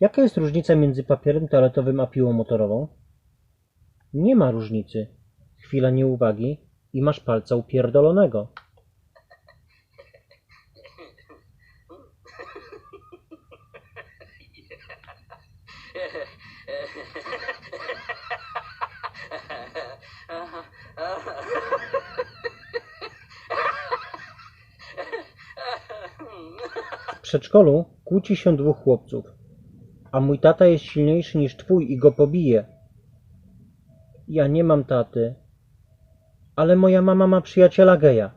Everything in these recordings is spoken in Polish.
Jaka jest różnica między papierem toaletowym a piłą motorową? Nie ma różnicy. Chwila nieuwagi i masz palca upierdolonego. W przedszkolu kłóci się dwóch chłopców, a mój tata jest silniejszy niż twój i go pobije. Ja nie mam taty, ale moja mama ma przyjaciela geja.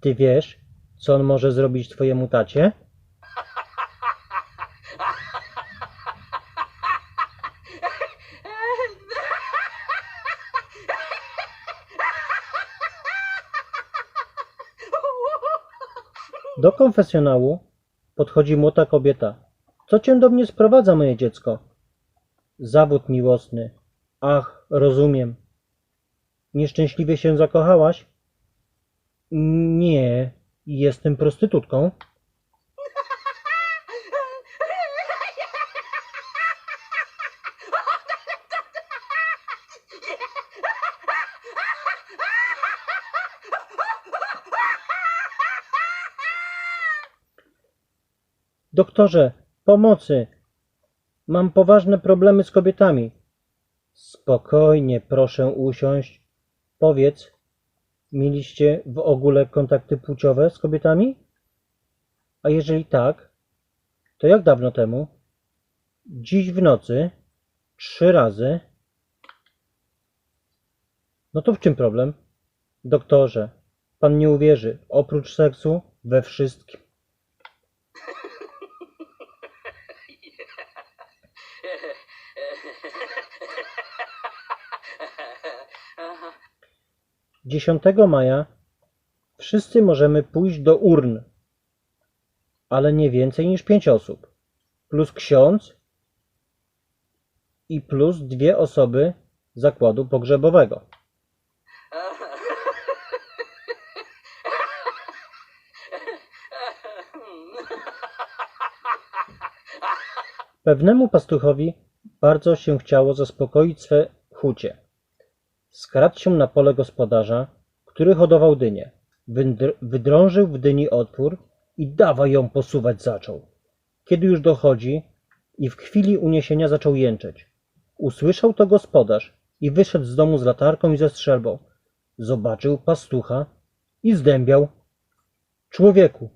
Ty wiesz, co on może zrobić twojemu tacie? Do konfesjonału podchodzi młota kobieta. Co cię do mnie sprowadza, moje dziecko? Zawód miłosny. Ach, rozumiem. Nieszczęśliwie się zakochałaś? Nie, jestem prostytutką. Doktorze, pomocy! Mam poważne problemy z kobietami. Spokojnie, proszę usiąść. Powiedz, mieliście w ogóle kontakty płciowe z kobietami? A jeżeli tak, to jak dawno temu? Dziś w nocy, trzy razy. No to w czym problem? Doktorze, pan nie uwierzy, oprócz seksu, we wszystkim. Dziesiątego maja wszyscy możemy pójść do urn, ale nie więcej niż pięć osób, plus ksiądz i plus dwie osoby zakładu pogrzebowego. Pewnemu pastuchowi bardzo się chciało zaspokoić swe chucie. Skradł się na pole gospodarza, który hodował. Wydr- wydrążył w dyni otwór i dawaj ją posuwać zaczął. Kiedy już dochodzi i w chwili uniesienia zaczął jęczeć. Usłyszał to gospodarz i wyszedł z domu z latarką i ze strzelbą. Zobaczył pastucha i zdębiał. Człowieku,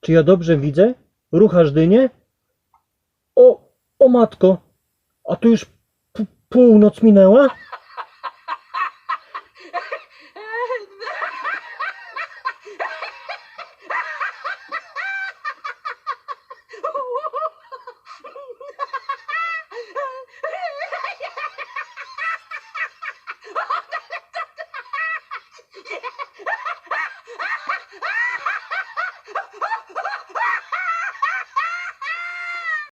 czy ja dobrze widzę? Ruchasz dynię? O, o matko, a tu już północ minęła?